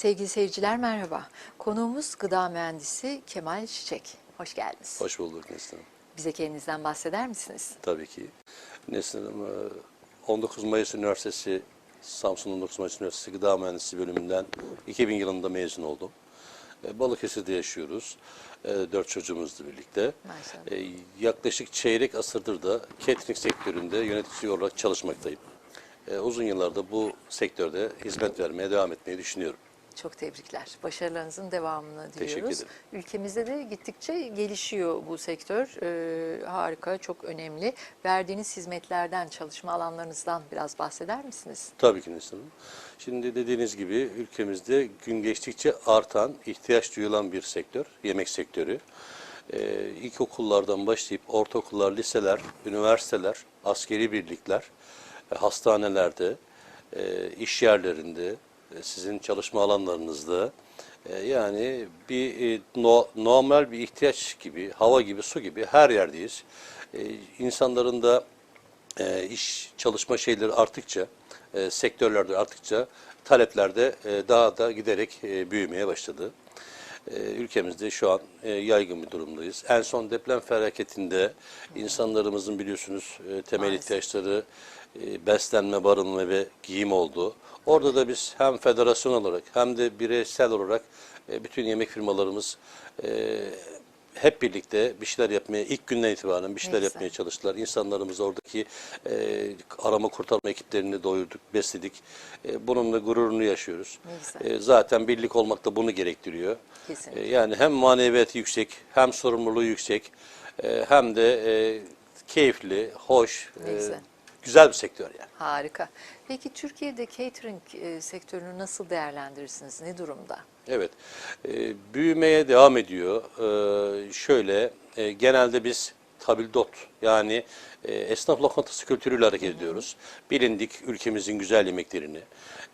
Sevgili seyirciler merhaba. Konuğumuz gıda mühendisi Kemal Çiçek. Hoş geldiniz. Hoş bulduk Neslihan. Hanım. Bize kendinizden bahseder misiniz? Tabii ki. Neslihan Hanım, e, 19 Mayıs Üniversitesi, Samsun 19 Mayıs Üniversitesi Gıda Mühendisliği bölümünden 2000 yılında mezun oldum. E, Balıkesir'de yaşıyoruz. E, Dört çocuğumuzla birlikte. Maşallah. E, Yaklaşık çeyrek asırdır da catering sektöründe yönetici olarak çalışmaktayım. E, Uzun yıllarda bu sektörde hizmet vermeye devam etmeyi düşünüyorum. Çok tebrikler. Başarılarınızın devamını Teşekkür diliyoruz. ederim. Ülkemizde de gittikçe gelişiyor bu sektör. Ee, harika, çok önemli. Verdiğiniz hizmetlerden, çalışma alanlarınızdan biraz bahseder misiniz? Tabii ki Neslihan Hanım. Şimdi dediğiniz gibi ülkemizde gün geçtikçe artan, ihtiyaç duyulan bir sektör, yemek sektörü. Ee, ilkokullardan başlayıp ortaokullar, liseler, üniversiteler, askeri birlikler, e, hastanelerde, e, iş yerlerinde, sizin çalışma alanlarınızda, e, yani bir e, no- normal bir ihtiyaç gibi, hava gibi, su gibi her yerdeyiz. E, insanların da e, iş çalışma şeyleri arttıkça, e, sektörlerde arttıkça taleplerde e, daha da giderek e, büyümeye başladı. E, ülkemizde şu an e, yaygın bir durumdayız. En son deprem felaketinde insanlarımızın biliyorsunuz e, temel Maalesef. ihtiyaçları e, beslenme, barınma ve giyim oldu. Orada da biz hem federasyon olarak hem de bireysel olarak bütün yemek firmalarımız hep birlikte bir şeyler yapmaya, ilk günden itibaren bir şeyler Ne güzel. yapmaya çalıştılar. İnsanlarımız oradaki e, arama kurtarma ekiplerini doyurduk, besledik. E, bunun da gururunu yaşıyoruz. E, zaten birlik olmak da bunu gerektiriyor. Kesinlikle. E, yani hem maneviyatı yüksek, hem sorumluluğu yüksek, e, hem de e, keyifli, hoş, e, güzel bir sektör yani. Harika. Peki Türkiye'de catering e, sektörünü nasıl değerlendirirsiniz? Ne durumda? Evet, e, büyümeye devam ediyor. E, şöyle, genelde biz tabildot yani e, esnaf lokantası kültürüyle hareket ediyoruz. Bilindik ülkemizin güzel yemeklerini.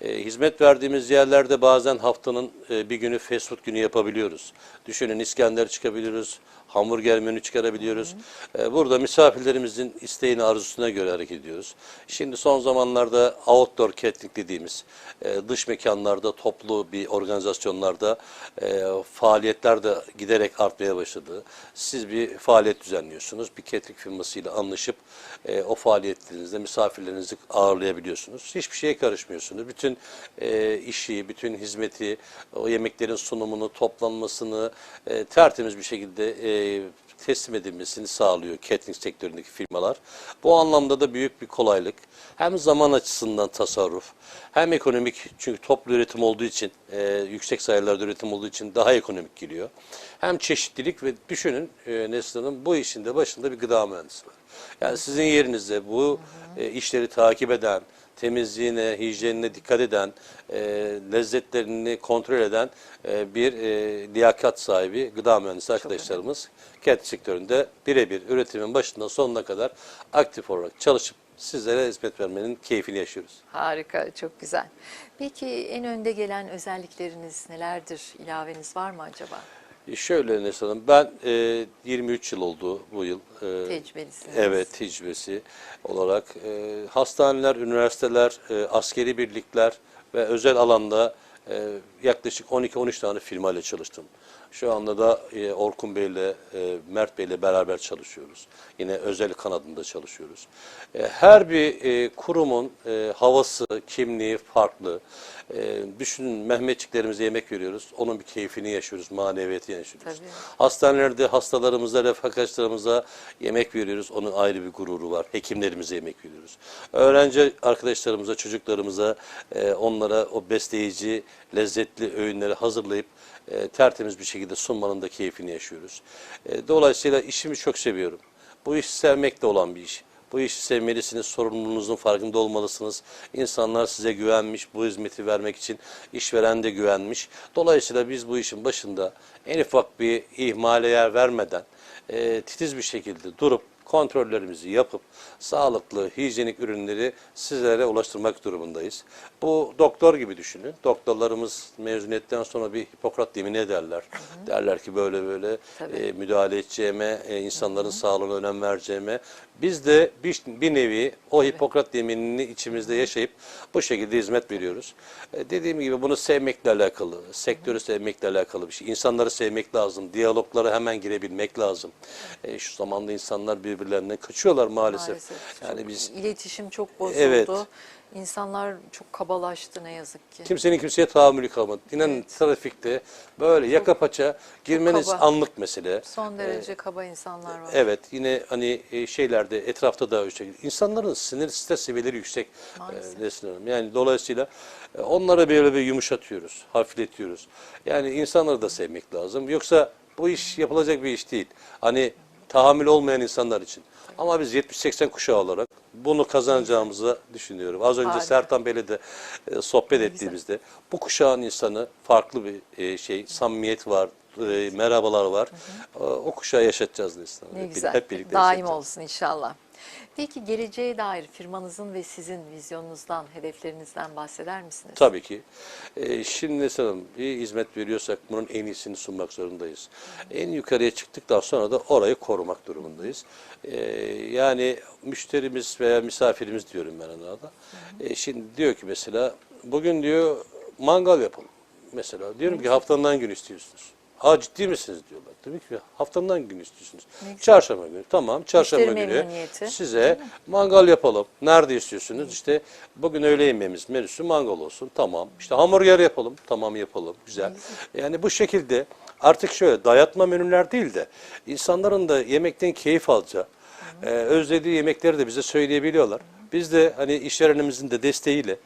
Hizmet verdiğimiz yerlerde bazen haftanın bir günü fast food günü yapabiliyoruz. Düşünün İskender çıkabiliyoruz, hamburger menü çıkarabiliyoruz. E, burada misafirlerimizin isteğini arzusuna göre hareket ediyoruz. Şimdi son zamanlarda outdoor catering dediğimiz e, dış mekanlarda toplu bir organizasyonlarda e, faaliyetler de giderek artmaya başladı. Siz bir faaliyet düzenliyorsunuz. Bir catering firmasıyla anlaşıp e, o faaliyetlerinizde misafirlerinizi ağırlayabiliyorsunuz. Hiçbir şeye karışmıyorsunuz. Bütün işi, bütün hizmeti, o yemeklerin sunumunu, toplanmasını tertemiz bir şekilde e, teslim edilmesini sağlıyor catering sektöründeki firmalar. Bu anlamda da büyük bir kolaylık. Hem zaman açısından tasarruf, hem ekonomik çünkü toplu üretim olduğu için, e, yüksek sayılarda üretim olduğu için daha ekonomik geliyor. Hem çeşitlilik ve düşünün e, Neslihan'ın bu işin de başında bir gıda mühendisi var. Yani sizin yerinizde bu e, işleri takip eden, temizliğine, hijyenine dikkat eden, e, lezzetlerini kontrol eden e, bir e, liyakat sahibi gıda mühendisi arkadaşlarımız ket sektöründe birebir üretimin başından sonuna kadar aktif olarak çalışıp sizlere hizmet vermenin keyfini yaşıyoruz. Harika, çok güzel. Peki en önde gelen özellikleriniz nelerdir? İlaveniz var mı acaba? E, Şöyle Neslihan Hanım, ben e, 23 yıl oldu bu yıl. E, Tecrübelisiniz. Evet, tecrübesi olarak e, hastaneler, üniversiteler, e, askeri birlikler ve özel alanda e, yaklaşık 12-13 tane firma ile çalıştım. Şu anda da e, Orkun Bey ile e, Mert Bey ile beraber çalışıyoruz. Yine özel kanadında çalışıyoruz. E, her bir e, kurumun e, havası, kimliği farklı. E, düşünün Mehmetçiklerimize yemek veriyoruz. Onun bir keyfini yaşıyoruz, maneviyatını yaşıyoruz. Tabii. Hastanelerde hastalarımıza, refakatçilerimize yemek veriyoruz. Onun ayrı bir gururu var. Hekimlerimize yemek veriyoruz. Öğrenci arkadaşlarımıza, çocuklarımıza e, onlara o besleyici, lezzetli öğünleri hazırlayıp e, tertemiz bir şekilde sunmanın da keyfini yaşıyoruz. E, dolayısıyla işimi çok seviyorum. Bu iş sevmekle olan bir iş. Bu işi sevmelisiniz, sorumluluğunuzun farkında olmalısınız. İnsanlar size güvenmiş, bu hizmeti vermek için işveren de güvenmiş. Dolayısıyla biz bu işin başında en ufak bir ihmale yer vermeden e, titiz bir şekilde durup kontrollerimizi yapıp sağlıklı, hijyenik ürünleri sizlere ulaştırmak durumundayız. Bu doktor gibi düşünün. Doktorlarımız mezuniyetten sonra bir Hipokrat yemini ederler. Derler ki böyle böyle Tabii. e, müdahale edeceğime, e, insanların sağlığına önem vereceğime Biz de bir, bir nevi o Hipokrat yeminini içimizde yaşayıp bu şekilde hizmet veriyoruz. E, dediğim gibi bunu sevmekle alakalı, sektörü sevmekle alakalı bir şey. İnsanları sevmek lazım, diyaloglara hemen girebilmek lazım. E, şu zamanda insanlar birbirlerinden kaçıyorlar maalesef. Maalesef. Yani Çok- biz iletişim çok bozuldu. Evet. İnsanlar çok kabalaştı ne yazık ki. Kimsenin kimseye tahammülü kalmadı. İnanın trafikte böyle yaka paça girmeniz kaba. anlık mesele. Son derece kaba insanlar var. Evet yine hani e, şeylerde etrafta da öyle şey. İnsanların sinir stres seviyeleri yüksek. Maalesef. E, Nesrin Hanım. Yani dolayısıyla e, onlara böyle bir yumuşatıyoruz, hafifletiyoruz. Yani insanları da sevmek lazım. Yoksa bu iş yapılacak bir iş değil. Hani tahammül olmayan insanlar için. Ama biz 70-80 kuşağı olarak bunu kazanacağımızı düşünüyorum. Az önce Harika. Sertan Bey'le de e, sohbet ettiğimizde bu kuşağın insanı farklı bir e, şey, samimiyet var, e, merhabalar var. E, O kuşağı yaşatacağız Neslihan. Ne Hep güzel. Hep birlikte Daim yaşatacağız. olsun inşallah. Peki geleceğe dair firmanızın ve sizin vizyonunuzdan, hedeflerinizden bahseder misiniz? Tabii ki. Ee, şimdi Hanım bir hizmet veriyorsak bunun en iyisini sunmak zorundayız. En yukarıya çıktıktan sonra da orayı korumak durumundayız. Ee, yani müşterimiz veya misafirimiz diyorum ben ona da. Ee, şimdi diyor ki mesela bugün diyor mangal yapalım. Mesela diyorum ki haftanın hangi gün istiyorsunuz? Aa ciddi misiniz diyorlar. Tabii ki haftanın hangi gün istiyorsunuz? Çarşamba günü. Tamam çarşamba Müşteri günü memnuniyeti. size mangal yapalım. Nerede istiyorsunuz? İşte bugün öğle yemeğimiz menüsü mangal olsun. Tamam. İşte hamburger yapalım. Tamam yapalım. Güzel. Yani bu şekilde artık şöyle dayatma menüler değil de insanların da yemekten keyif alacağı, e, özlediği yemekleri de bize söyleyebiliyorlar. Biz de hani işverenimizin de desteğiyle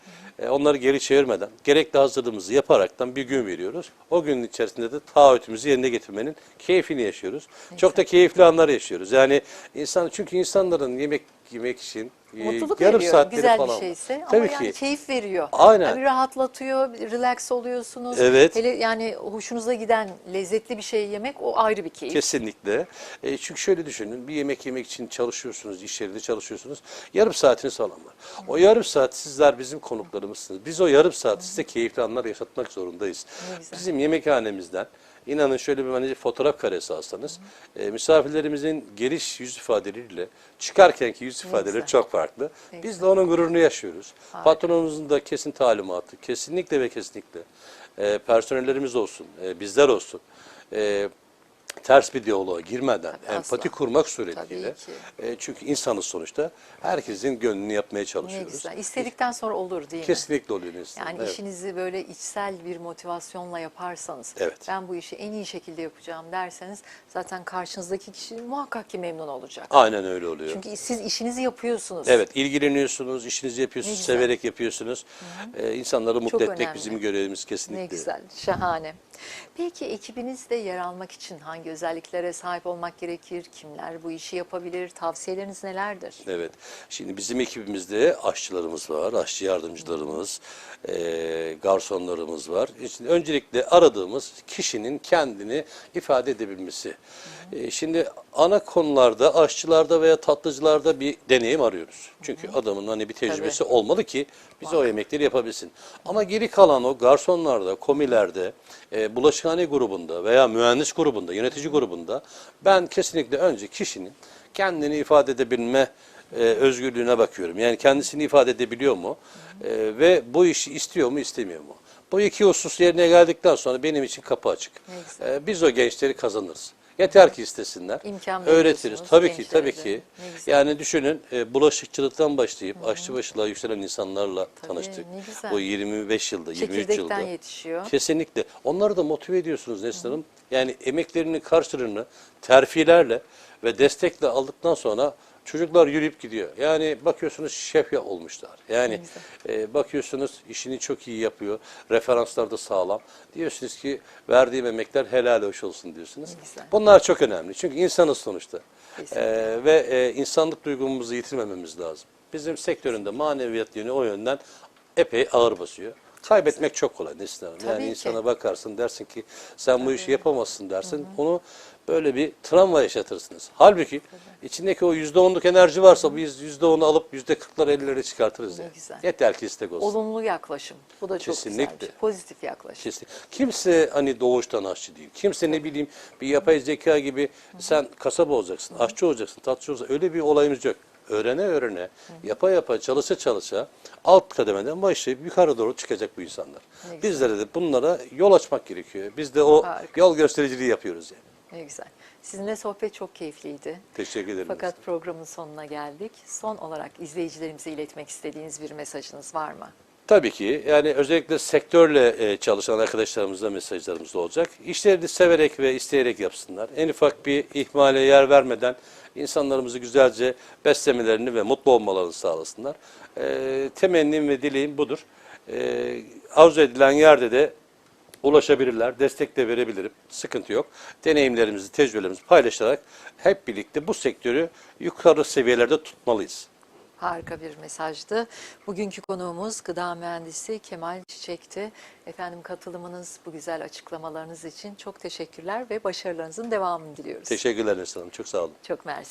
onları geri çevirmeden gerekli hazırlığımızı yaparaktan bir gün veriyoruz. O günün içerisinde de taahhütümüzü yerine getirmenin keyfini yaşıyoruz. Çok da keyifli anlar yaşıyoruz. Yani insan çünkü insanların yemek yemek için e, Mutluluk yarım veriyor. saatleri Güzel falan. bir şeyse Tabii ama ki. yani keyif veriyor. Aynen. Yani rahatlatıyor, relax oluyorsunuz. Evet. Hele yani hoşunuza giden lezzetli bir şey yemek o ayrı bir keyif. Kesinlikle. E, çünkü şöyle düşünün, bir yemek yemek için çalışıyorsunuz, iş yerinde çalışıyorsunuz. Yarım saatiniz falan var. O yarım saat sizler bizim konuklarımızsınız. Biz o yarım saat size keyifli anlar yaşatmak zorundayız. Ne güzel. Bizim yemekhanemizden, inanın şöyle bir hani fotoğraf karesi alsanız, e, misafirlerimizin geliş yüz ifadeleriyle çıkarkenki yüz ifadeleri güzel. çok farklı. Ne Biz de onun gururunu yaşıyoruz. Harika. Patronumuzun da kesin talimatı, kesinlikle ve kesinlikle e, personellerimiz olsun, e, bizler olsun. E, ters bir diyaloğa girmeden Tabii, empati asla. kurmak suretiyle e, çünkü insanız sonuçta herkesin gönlünü yapmaya Ne çalışıyoruz. güzel. İstedikten sonra olur değil mi? Kesinlikle oluyor. Yani evet. işinizi böyle içsel bir motivasyonla yaparsanız, Evet. ben bu işi en iyi şekilde yapacağım derseniz zaten karşınızdaki kişi muhakkak ki memnun olacak. Aynen öyle oluyor. Çünkü siz işinizi yapıyorsunuz. Evet, ilgileniyorsunuz, işinizi yapıyorsunuz, Ne severek yapıyorsunuz. Ee, insanları mutlu Çok etmek önemli. bizim görevimiz kesinlikle. Ne güzel, şahane. Peki ekibinizde yer almak için hangi özelliklere sahip olmak gerekir? Kimler bu işi yapabilir? Tavsiyeleriniz nelerdir? Evet. Şimdi bizim ekibimizde aşçılarımız var, aşçı yardımcılarımız, eee, garsonlarımız var. Şimdi öncelikle aradığımız kişinin kendini ifade edebilmesi. Eee, şimdi ana konularda aşçılarda veya tatlıcılarda bir deneyim arıyoruz. Çünkü adamın hani bir tecrübesi olmalı ki bize o yemekleri yapabilsin. Ama geri kalan o garsonlarda, komilerde, eee bulaşıkhane grubunda veya mühendis grubunda, yönetici grubunda ben kesinlikle önce kişinin kendini ifade edebilme e, özgürlüğüne bakıyorum. Yani kendisini ifade edebiliyor mu? E, ve bu işi istiyor mu, istemiyor mu? Bu iki husus yerine geldikten sonra benim için kapı açık. Ne güzel. E, biz o gençleri kazanırız. Yeter ki istesinler. İmkan Öğretiriz. Tabii ki, tabii ki. Yani düşünün e, bulaşıkçılıktan başlayıp aşçıbaşılığa yükselen insanlarla tanıştık. ne güzel. Bu 25 yılda, 23 yılda. Yetişiyor. Kesinlikle. Onları da motive ediyorsunuz Neslihan Hanım. Yani emeklerinin karşılığını terfilerle ve destekle aldıktan sonra çocuklar yürüyüp gidiyor. Yani bakıyorsunuz şef olmuşlar. Yani e, bakıyorsunuz işini çok iyi yapıyor. Referanslar da sağlam. Diyorsunuz ki verdiğim emekler helal hoş olsun diyorsunuz. güzel. Bunlar çok önemli. Çünkü insanız sonuçta. E, ve e, insanlık duygumuzu yitirmememiz lazım. Bizim sektöründe maneviyat yönü o yönden epey ağır basıyor. Kaybetmek çok kolay Neslihan Hanım. Tabii Yani ki. insana bakarsın dersin ki sen bu işi yapamazsın dersin. Onu böyle bir travma yaşatırsınız. Halbuki içindeki o yüzde onluk enerji varsa biz yüzde onu alıp yüzde kırkları ellileri çıkartırız. Ne yani. güzel. Yeter ki istek olsun. Olumlu yaklaşım. Bu da çok güzel. Kesinlikle. şey. Pozitif yaklaşım. Kesin. Kimse hani doğuştan aşçı değil. Kimse ne bileyim bir yapay zeka gibi sen kasaba olacaksın, aşçı olacaksın, tatlıcı olacaksın. Öyle bir olayımız yok. Öğrene öğrene, yapa yapa, çalışa çalışa alt kademeden başlayıp yukarı doğru çıkacak bu insanlar. Bizlere de bunlara yol açmak gerekiyor. Biz de o Harika. yol göstericiliği yapıyoruz yani. Ne güzel. Sizinle sohbet çok keyifliydi. Teşekkür ederim. Fakat programın sonuna geldik. Son olarak izleyicilerimize iletmek istediğiniz bir mesajınız var mı? Tabii ki yani özellikle sektörle e, çalışan arkadaşlarımızda mesajlarımız da olacak. İşlerini severek ve isteyerek yapsınlar. En ufak bir ihmale yer vermeden insanlarımızı güzelce beslemelerini ve mutlu olmalarını sağlasınlar. E, temennim ve dileğim budur. E, arzu edilen yerde de ulaşabilirler, destek de verebilirim. Sıkıntı yok. Deneyimlerimizi, tecrübelerimizi paylaşarak hep birlikte bu sektörü yukarı seviyelerde tutmalıyız. Harika bir mesajdı. Bugünkü konuğumuz gıda mühendisi Kemal Çiçek'ti. Efendim katılımınız, bu güzel açıklamalarınız için çok teşekkürler ve başarılarınızın devamını diliyoruz. Teşekkürler Neslihan Hanım. Çok sağ olun. Çok mersi.